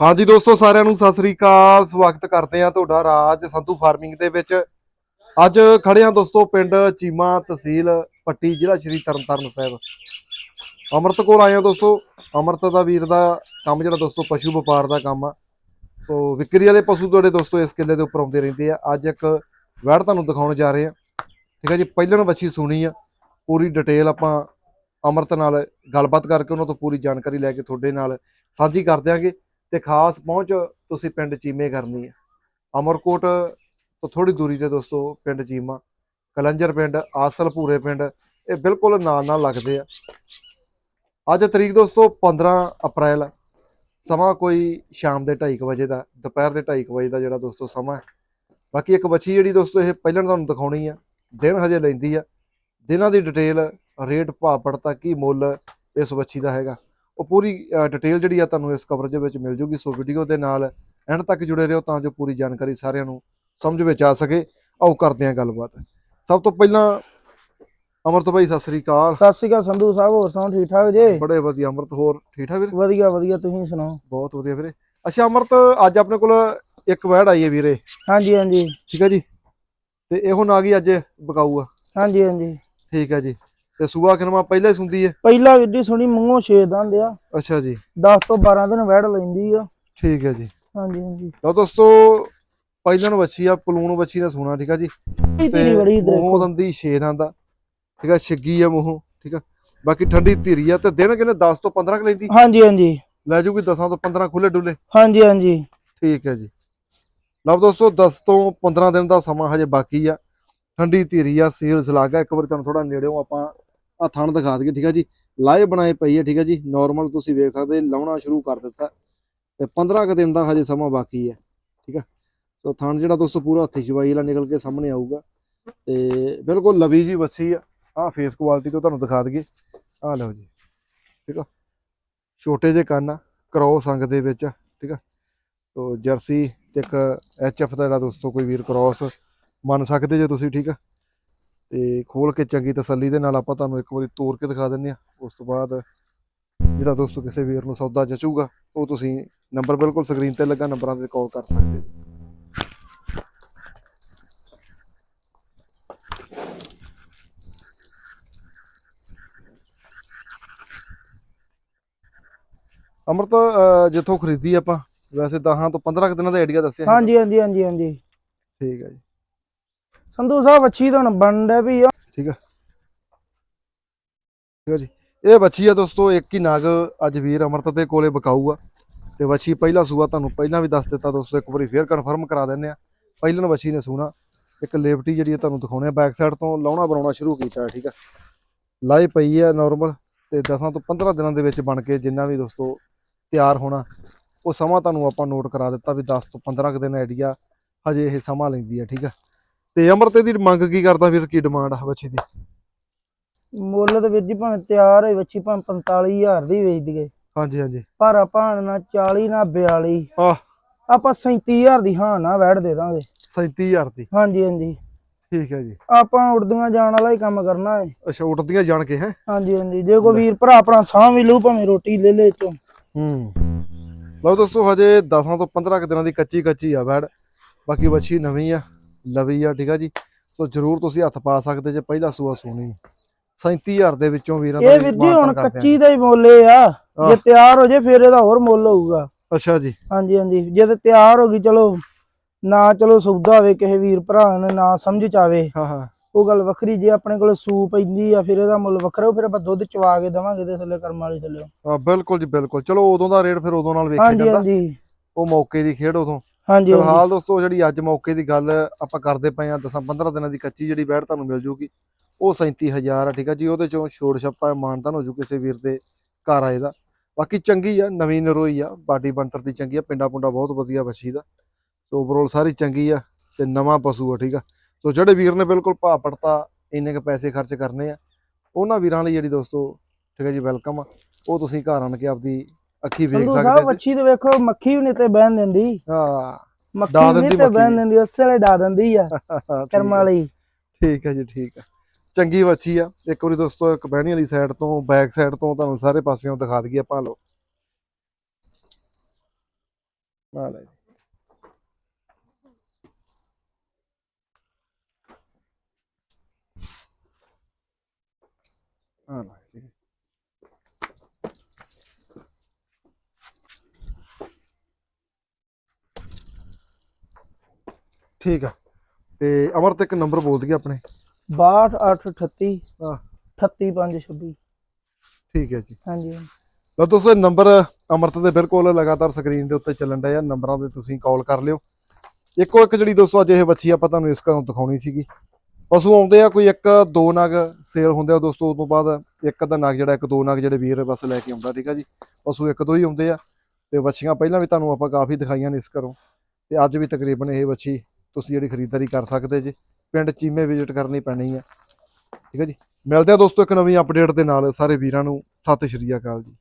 ਹਾਂਜੀ ਦੋਸਤੋ, ਸਾਰਿਆਂ ਨੂੰ ਸਤਿ ਸ੍ਰੀ ਅਕਾਲ। ਸਵਾਗਤ ਕਰਦੇ ਆ ਤੁਹਾਡਾ ਰਾਜ ਸੰਧੂ ਫਾਰਮਿੰਗ ਦੇ ਵਿੱਚ। ਅੱਜ ਖੜੇ ਆ ਦੋਸਤੋ, ਪਿੰਡ ਚੀਮਾ ਤਹਿਸੀਲ ਪੱਟੀ, ਜ਼ਿਲ੍ਹਾ ਸ਼੍ਰੀ ਤਰਨਤਾਰਨ ਸਾਹਿਬ। ਅਮਰਤ ਕੋਲ ਆਏ ਆ ਦੋਸਤੋ। ਅਮਰਤ ਦਾ ਵੀਰ ਦਾ ਕੰਮ ਜਿਹੜਾ ਦੋਸਤੋ, ਪਸ਼ੂ ਵਪਾਰ ਦਾ ਕੰਮ ਆ। ਸੋ ਵਿਕਰੀ ਵਾਲੇ ਪਸ਼ੂ ਤੁਹਾਡੇ ਦੋਸਤੋ, ਇਸ ਕਿੱਲੇ ਦੇ ਉੱਪਰ ਆਉਂਦੇ ਰਹਿੰਦੇ ਆ। ਅੱਜ ਇੱਕ ਵੈੜ ਤੁਹਾਨੂੰ ਦਿਖਾਉਣ ਜਾ ਰਹੇ ਆ ਠੀਕ ਹੈ ਜੀ ਪਹਿਲਾਂ ਵੱਛੀ ਸੁਣੀ ਆ। ਪੂਰੀ ਡਿਟੇਲ ਆਪਾਂ ਅਮਰਤ ਨਾਲ ਗੱਲਬਾਤ ਕਰਕੇ ਉਹਨਾਂ ਤੋਂ ਪੂਰੀ ਜਾਣਕਾਰੀ ਲੈ ਕੇ ਤੁਹਾਡੇ ਨਾਲ ਸਾਂਝੀ ਕਰ ਦਿਆਂਗੇ। ਤੇ ਖਾਸ ਪਹੁੰਚ ਤੁਸੀਂ ਪਿੰਡ ਚੀਮੇ ਕਰਨੀ ਹੈ ਅਮਰਕੋਟ ਤੋਂ ਥੋੜੀ ਦੂਰੀ ਤੇ ਦੋਸਤੋ ਪਿੰਡ ਚੀਮਾ, ਕਲੰਜਰ ਪਿੰਡ, ਆਸਲ ਪੂਰੇ ਪਿੰਡ, ਇਹ ਬਿਲਕੁਲ ਨਾਲ ਨਾਲ ਲੱਗਦੇ ਆ। ਅੱਜ ਤਰੀਕ ਦੋਸਤੋ 15 ਅਪ੍ਰੈਲ, ਸਮਾਂ ਕੋਈ ਸ਼ਾਮ ਦੇ 2:30 ਵਜੇ ਦਾ, ਦੁਪਹਿਰ ਦੇ 2:30 ਵਜੇ ਦਾ ਜਿਹੜਾ ਦੋਸਤੋ ਸਮਾਂ ਹੈ। ਬਾਕੀ ਇੱਕ ਬੱਚੀ ਜਿਹੜੀ ਦੋਸਤੋ ਇਹ ਪਹਿਲਾਂ ਤੁਹਾਨੂੰ ਦਿਖਾਉਣੀ ਆ, ਦਿਨ ਹਜੇ ਲੈਂਦੀ ਆ। ਦਿਨਾਂ ਦੀ ਡਿਟੇਲ, ਰੇਟ, ਭਾਅ, ਪੜਤਾ, ਕੀ ਮੁੱਲ ਇਸ ਬੱਚੀ ਦਾ ਹੈਗਾ। ਉਹ ਪੂਰੀ ਡਿਟੇਲ ਜਿਹੜੀ ਆ ਤੁਹਾਨੂੰ ਇਸ ਕਵਰੇਜ ਵਿੱਚ ਮਿਲ ਜੂਗੀ ਸੋ ਵੀਡੀਓ ਦੇ ਨਾਲ ਐਂਡ ਤੱਕ ਜੁੜੇ ਰਹੋ ਤਾਂ ਜੋ ਪੂਰੀ ਜਾਣਕਾਰੀ ਸਾਰਿਆਂ ਨੂੰ ਸਮਝ ਵਿੱਚ ਆ ਸਕੇ। ਆਓ ਕਰਦੇ ਹਾਂ ਗੱਲਬਾਤ। ਸਭ ਤੋਂ ਪਹਿਲਾਂ ਅਮਰਤ ਭਾਈ ਸਤਿ ਸ੍ਰੀ ਅਕਾਲ। ਸਤਿ ਸ਼੍ਰੀ ਅਕਾਲ ਸੰਧੂ ਸਾਹਿਬ ਹੋਰ ਸੁਣਾਓ ਠੀਕ ਠਾਕ ਜੇ? ਬੜੇ ਵਧੀਆ ਅਮਰਤ ਹੋਰ ਠੀਕ ਠਾਕ ਵੀਰੇ? ਵਧੀਆ ਵਧੀਆ ਤੁਸੀਂ ਸੁਣਾਓ? ਬਹੁਤ ਵਧੀਆ ਵੀਰੇ। ਅੱਛਾ ਅਮਰਤ ਅੱਜ ਆਪਣੇ ਕੋਲ ਇੱਕ ਵੈੜ ਆਈ ਹੈ ਵੀਰੇ। ਹਾਂਜੀ ਹਾਂਜੀ। ਠੀਕ ਹੈ ਜੀ। ਤੇ ਇਹੋ ਨਾ ਗਈ ਅੱਜ ਬਕਾਊ ਆ? ਹਾਂਜੀ ਹਾਂਜੀ। ਠੀਕ ਹੈ ਜੀ। ਤੇ ਸੂਆ ਕਿਨਵਾ ਪਹਿਲਾਂ ਹੀ ਸੁੰਦੀ ਹੈ ਪਹਿਲਾ ਵਿੱਡੀ ਸੁਣੀ ਮੂੰਹੋਂ ਛੇ ਦੰਦ ਆ। ਅੱਛਾ ਜੀ। 10 ਤੋਂ 12 ਦਿਨ ਵੈੜ ਲੈਂਦੀ ਆ। ਠੀਕ ਹੈ ਜੀ। ਹਾਂਜੀ ਹਾਂਜੀ। ਲਓ ਦੋਸਤੋ ਪਹਿਲਾਂ ਨੂੰ ਬੱਚੀ ਆ ਪਲੂਣ ਬੱਚੀ ਨੇ ਸੋਣਾ ਠੀਕ ਆ ਜੀ? ਮੂੰਹੋਂ ਦੰਦੀ ਛੇ ਦੰਦ ਆ ਠੀਕ ਆ ਛਿੱਗੀ ਆ ਮੂੰਹੋਂ ਠੀਕ ਆ। ਬਾਕੀ ਠੰਡੀ ਧੀਰੀ ਆ ਤੇ ਦਿਨ ਕਿਨੇ? 10 ਤੋਂ 15 ਕ ਲੈਂਦੀ? ਹਾਂਜੀ ਹਾਂਜੀ। ਲੈ ਜੂਗੀ 10 ਤੋਂ 15 ਖੁੱਲੇ ਡੁੱਲੇ। ਹਾਂਜੀ ਹਾਂਜੀ। ਠੀਕ ਹੈ ਜੀ। ਲਓ ਦੋਸਤੋ 10 ਤੋਂ 15 ਦਿਨ ਦਾ ਸਮਾਂ ਹਜੇ ਬਾਕੀ ਆ। ਠੰਡੀ ਧੀਰੀ ਆ ਸੀਲ ਸਲਾਗਾ ਇੱਕ ਵਾਰ ਤੁਹਾਨੂੰ ਥੋੜਾ ਨੇੜਿਓਂ ਆਪਾਂ ਆ ਥਣ ਦਿਖਾ ਦਈਏ, ਠੀਕ ਆ ਜੀ। ਲਾਏ ਬਣਾਏ ਪਈ ਹੈ ਠੀਕ ਆ ਜੀ। ਨਾਰਮਲ ਤੁਸੀਂ ਵੇਖ ਸਕਦੇ, ਲਾਉਣਾ ਸ਼ੁਰੂ ਕਰ ਦਿੱਤਾ। ਤੇ 15 ਕ ਦਿਨ ਦਾ ਹਜੇ ਸਮਾਂ ਬਾਕੀ ਹੈ ਠੀਕ ਆ। ਸੋ ਥਣ ਜਿਹੜਾ ਦੋਸਤੋ ਪੂਰਾ ਹੱਥੀ ਚਵਾਈ ਵਾਲਾ ਨਿਕਲ ਕੇ ਸਾਹਮਣੇ ਆਊਗਾ। ਤੇ ਬਿਲਕੁਲ ਲਵੀ ਜੀ ਵੱਛੀ ਆ। ਆ ਫੇਸ ਕੁਆਲਿਟੀ ਤੋਂ ਤੁਹਾਨੂੰ ਦਿਖਾ ਦਈਏ। ਆ ਲਓ ਜੀ, ਠੀਕ ਆ। ਛੋਟੇ ਜਿਹੇ ਕੰਨ ਆ ਕ੍ਰੋਸ ਅੰਗ ਦੇ ਵਿੱਚ ਠੀਕ ਆ। ਸੋ ਜਰਸੀ ਤੇ ਇੱਕ ਐਚਐਫ ਦਾ ਜਿਹੜਾ ਦੋਸਤੋ ਕੋਈ ਵੀਰ ਕ੍ਰੋਸ ਮੰਨ ਸਕਦੇ ਜੇ ਤੁਸੀਂ, ਠੀਕ ਆ। ਤੇ ਖੋਲ ਕੇ ਚੰਗੀ ਤਸੱਲੀ ਦੇ ਨਾਲ ਆਪਾਂ ਤੁਹਾਨੂੰ ਇੱਕ ਵਾਰੀ ਤੋੜ ਕੇ ਦਿਖਾ ਦਿੰਨੇ ਆ ਉਸ ਤੋਂ ਬਾਅਦ ਜਿਹੜਾ ਦੋਸਤੋ ਕਿਸੇ ਵੀਰ ਨੂੰ ਸੌਦਾ ਜਚੂਗਾ ਉਹ ਤੁਸੀਂ ਨੰਬਰ ਬਿਲਕੁਲ ਸਕਰੀਨ ਤੇ ਲੱਗਾ ਨੰਬਰਾਂ ਤੇ ਕਾਲ ਕਰ ਸਕਦੇ ਜੀ ਅਮਰਤ ਜਿੱਥੋਂ ਖਰੀਦੀ ਆਪਾਂ ਵੈਸੇ 10 ਤੋਂ 15 ਕੁ ਦਿਨਾਂ ਦਾ ਆਈਡੀਆ ਦੱਸਿਆ। ਹਾਂਜੀ ਹਾਂਜੀ ਹਾਂਜੀ ਹਾਂਜੀ। ਠੀਕ ਹੈ ਜੀ। ਸੰਧੂ ਸਾਹਿਬ ਵੱਛੀ ਤਾਂ ਹੁਣ ਬਣ ਡਿਆ ਠੀਕ ਆ। ਠੀਕ ਆ ਜੀ। ਇਹ ਵੱਛੀ ਆ ਦੋਸਤੋ, ਇੱਕ ਹੀ ਨਾਗ ਅੱਜ ਵੀਰ ਅਮਰਤ ਦੇ ਕੋਲੇ ਬਕਾਊ ਆ। ਤੇ ਵੱਛੀ ਪਹਿਲਾ ਸੂਆ ਤੁਹਾਨੂੰ ਪਹਿਲਾਂ ਵੀ ਦੱਸ ਦਿੱਤਾ ਦੋਸਤੋ, ਇੱਕ ਵਾਰੀ ਫੇਰ ਕਨਫਰਮ ਕਰਾ ਦਿੰਨੇ ਆ। ਪਹਿਲਾਂ ਵੱਛੀ ਨੇ ਸੂਣਾ। ਇੱਕ ਲੇਵਟੀ ਜਿਹੜੀ ਆ ਤੁਹਾਨੂੰ ਦਿਖਾਉਣੇ ਆ ਬੈਕ ਸਾਈਡ ਤੋਂ ਲਾਉਣਾ ਬਣਾਉਣਾ ਸ਼ੁਰੂ ਕੀਤਾ ਠੀਕ ਆ। ਲਾਈ ਪਈ ਆ ਨਾਰਮਲ ਤੇ 10 ਤੋਂ 15 ਦਿਨਾਂ ਦੇ ਵਿੱਚ ਬਣ ਕੇ ਜਿੰਨਾ ਵੀ ਦੋਸਤੋ ਤਿਆਰ ਹੋਣਾ, ਉਹ ਸਮਾਂ ਤੁਹਾਨੂੰ ਆਪਾਂ ਨੋਟ ਕਰਾ ਦਿੱਤਾ ਵੀ 10 ਤੋਂ 15 ਕੁ ਦਿਨ ਆਈਡੀਆ ਹਜੇ ਇਹ ਸਮਾਂ ਲੈਂਦੀ ਆ, ਠੀਕ ਆ। ਤੇ ਅਮਰਤ ਦੀ ਮੰਗ ਕੀ ਕਰਦਾ ਵੀਰ ਕੀ ਡਿਮਾਂਡ ਆ ਬੱਚੀ ਦੀ? ਮੁੱਲ ਦੇ ਵਿੱਚ ਜੀ ਭਾਵੇਂ ਤਿਆਰ ਹੋਈ ਬੱਚੀ ਭਾਵੇਂ 45000 ਦੀ ਵੇਚ ਦਈਏ। ਹਾਂਜੀ ਹਾਂਜੀ। ਪਰ ਆਪਾਂ ਨਾ 40 ਨਾ 42 ਆਹ। ਆਪਾਂ 37000 ਦੀ ਹਾਂ ਨਾ ਵੈੜ ਦੇ ਦਾਂਗੇ। 37000 ਦੀ? ਹਾਂਜੀ ਹਾਂਜੀ। ਠੀਕ ਹੈ ਜੀ। ਆਪਾਂ ਉੜਦੀਆਂ ਜਾਣ ਵਾਲਾ ਹੀ ਕੰਮ ਕਰਨਾ ਹੈ। ਅੱਛਾ ਉੱਠਦੀਆਂ ਜਾਣ ਕੇ ਹੈ? ਹਾਂਜੀ ਹਾਂਜੀ। ਜੇ ਕੋਈ ਵੀਰ ਭਰਾ ਆਪਣਾ ਸਾਹ ਵੀ ਲਊ ਭਾਵੇਂ ਰੋਟੀ ਲੈ ਲੈ ਚੋਂ। ਹੂੰ। ਲਓ ਦੋਸਤੋ ਹਜੇ 10 ਤੋਂ 15 ਕੁ ਦਿਨਾਂ ਦੀ ਕੱਚੀ ਕੱਚੀ ਆ ਬੈੜ ਬਾਕੀ ਬੱਚੀ ਨਵੀਂ ਆ। ਲਵੀ ਆ ਠੀਕ ਆ ਜੀ? ਸੋ ਜਰੂਰ ਤੁਸੀਂ ਹੱਥ ਪਾ ਸਕਦੇ ਜੇ ਪਹਿਲਾ ਸੂਆ ਸੋਣੀ। 37000 ਦੇ ਵਿੱਚੋਂ ਵੀਰਾਂ ਇਹ ਵੀਰ ਜੀ ਹੁਣ ਕੱਚੀ ਦਾ ਹੀ ਮੁੱਲ ਇਹ ਆ। ਜੇ ਤਿਆਰ ਹੋ ਜੇ ਫਿਰ ਇਹਦਾ ਹੋਰ ਮੁੱਲ ਹੋਊਗਾ। ਅੱਛਾ ਜੀ। ਹਾਂਜੀ ਹਾਂਜੀ। ਜੇ ਤੇ ਤਿਆਰ ਹੋ ਗਈ ਚਲੋ ਨਾ ਚਲੋ ਸੌਦਾ ਹੋਵੇ ਕਿਸੇ ਵੀਰ ਭਰਾ ਨੇ ਨਾ ਸਮਝ ਚ ਆਵੇ। ਹਾਂ ਹਾਂ। ਉਹ ਗੱਲ ਵੱਖਰੀ ਜੇ ਆਪਣੇ ਕੋਲ ਸੂਪ ਪੈਂਦੀ ਆ ਫਿਰ ਇਹਦਾ ਮੁੱਲ ਵੱਖਰਾ ਫਿਰ ਆਪਾਂ ਦੁੱਧ ਚਵਾ ਕੇ ਦੇਵਾਂਗੇ ਤੇ ਥੱਲੇ ਕਰਮ ਵਾਲੀ ਥੱਲੇ। ਹਾਂ, ਬਿਲਕੁਲ ਜੀ ਬਿਲਕੁਲ। ਚਲੋ ਉਦੋਂ ਦਾ ਰੇਟ ਫਿਰ ਉਦੋਂ ਨਾਲ ਵੇਖਿਆ ਹਾਂਜੀ ਜਾਂਦਾ। ਹਾਂਜੀ। ਉਹ ਮੌਕੇ ਦੀ ਖੇਡ ਉਦੋਂ। ਹਾਂਜੀ ਫਿਲਹਾਲ ਦੋਸਤੋ ਜਿਹੜੀ ਅੱਜ ਮੌਕੇ ਦੀ ਗੱਲ ਆਪਾਂ ਕਰਦੇ ਪਏ ਆ 10 15 ਦਿਨਾਂ ਦੀ ਕੱਚੀ ਜਿਹੜੀ ਬੈੜ ਤੁਹਾਨੂੰ ਮਿਲ ਜੂਗੀ ਉਹ 37000 ਆ ਠੀਕ ਆ ਜੀ? ਉਹਦੇ ਚੋਂ ਛੋੜ ਛੱਪਾ ਮਾਨਤਾਨ ਹੋ ਜੂ ਕਿਸੇ ਵੀਰ ਦੇ ਘਰ ਆਏ ਦਾ। ਬਾਕੀ ਚੰਗੀ ਆ ਨਵੀਂ ਨਰੋਈ ਆ ਬਾਡੀ ਬੰਤਰ ਦੀ ਚੰਗੀ ਆ ਪਿੰਡਾ ਪੁੰਡਾ ਬਹੁਤ ਵਧੀਆ ਬੱਚੀ ਦਾ। ਸੋ ਓਵਰਆਲ ਸਾਰੀ ਚੰਗੀ ਆ ਤੇ ਨਵਾਂ ਪਸ਼ੂ ਆ ਠੀਕ ਆ? ਸੋ ਜਿਹੜੇ ਵੀਰ ਨੇ ਬਿਲਕੁਲ ਭਾਅ ਪੜਤਾ ਇੰਨੇ ਕ ਪੈਸੇ ਖਰਚ ਕਰਨੇ ਆ ਉਹਨਾਂ ਵੀਰਾਂ ਲਈ ਜਿਹੜੀ ਦੋਸਤੋ ਠੀਕ ਆ ਜੀ ਵੈਲਕਮ ਆ। ਉਹ ਤੁਸੀਂ ਘਰ ਆਣ ਕੇ ਆਪਦੀ ਅੱਖੀ ਵੇਖ ਸੰਧੂ ਸਾਹਿਬ ਸਕਦੇ ਜੀ ਮੱਛੀ ਤੇ ਵੇਖੋ ਮੱਖੀ ਵੀ ਨਹੀਂ ਤੇ ਬਹਿਣ ਦਿੰਦੀ। ਹਾਂ ਮੱਖੀ ਡਾ ਵੀ ਦਿੰਦੀ ਨਹੀਂ ਤੇ ਮੱਖੀ ਬਹਿਣ। ਦਿੰਦੀ ਉਸੇ ਵੇਲੇ ਡਾ ਦਿੰਦੀ ਆ ਠੀਕ ਕਰਮ। ਵਾਲੀ। ਠੀਕ ਹੈ ਜੀ ਠੀਕ ਹੈ ਚੰਗੀ ਵੱਛੀ ਆ। ਇੱਕ ਵਾਰੀ ਦੋਸਤੋ ਇੱਕ ਬਹਿਣੀ ਵਾਲੀ ਸਾਈਡ ਤੋਂ ਬੈਕ ਸਾਈਡ ਤੋਂ ਤੁਹਾਨੂੰ ਸਾਰੇ ਪਾਸਿਓਂ ਦਿਖਾ ਦਈਏ ਆਪਾਂ ਲੋ ਆ ਲੈ ਜੀ ਆ ਲੈ ਜੀ। ਠੀਕ ਆ। ਤੇ ਅਮਰਤ ਇੱਕ ਨੰਬਰ ਬੋਲ ਦਈਏ ਆਪਣੇ। 62838 ਹਾਂ। 38526 ਠੀਕ ਹੈ ਜੀ। ਹਾਂਜੀ। ਲਓ ਇਹ ਨੰਬਰ ਅਮਰਤ ਦੇ ਬਿਲਕੁਲ ਲਗਾਤਾਰ ਸਕਰੀਨ ਦੇ ਉੱਤੇ ਚੱਲਣ ਡਿਆ। ਨੰਬਰਾਂ ਤੇ ਤੁਸੀਂ ਕਾਲ ਕਰ ਲਿਓ। ਇੱਕੋ ਇੱਕ ਜਿਹੜੀ ਦੋਸਤੋ ਅੱਜ ਇਹ ਬੱਚੀ ਆਪਾਂ ਤੁਹਾਨੂੰ ਇਸ ਘਰੋਂ ਦਿਖਾਉਣੀ ਸੀਗੀ। ਪਸ਼ੂ ਆਉਂਦੇ ਆ ਕੋਈ ਇੱਕ ਦੋ ਨਗ ਸੇਲ ਹੁੰਦੇ ਆ ਦੋਸਤੋ ਉਸ ਤੋਂ ਬਾਅਦ ਇੱਕ ਦਾ ਨਗ ਜਿਹੜਾ ਇੱਕ ਦੋ ਨਗ ਜਿਹੜੇ ਵੀਰ ਬਸ ਲੈ ਕੇ ਆਉਂਦਾ ਠੀਕ ਆ ਜੀ। ਪਸ਼ੂ ਇੱਕ ਦੋ ਹੀ ਆਉਂਦੇ ਆ। ਤੇ ਬੱਚੀਆਂ ਪਹਿਲਾਂ ਵੀ ਤੁਹਾਨੂੰ ਆਪਾਂ ਕਾਫੀ ਦਿਖਾਈਆਂ ਨੇ ਇਸ ਘਰੋਂ। ਤੇ ਅੱਜ ਵੀ ਤਕਰੀਬਨ ਇਹ ਬੱਚੀ ਤੁਸੀਂ ਜਿਹੜੀ ਖਰੀਦਦਾਰੀ ਕਰ ਸਕਦੇ ਜੇ, ਪਿੰਡ ਚੀਮੇ ਵਿਜ਼ਿਟ ਕਰਨੀ ਪੈਣੀ ਆ। ਠੀਕ ਹੈ ਜੀ? ਮਿਲਦੇ ਆ ਦੋਸਤੋ ਇੱਕ ਨਵੀਂ ਅਪਡੇਟ ਦੇ ਨਾਲ। ਸਾਰੇ ਵੀਰਾਂ ਨੂੰ ਸਤਿ ਸ਼੍ਰੀ ਅਕਾਲ ਜੀ।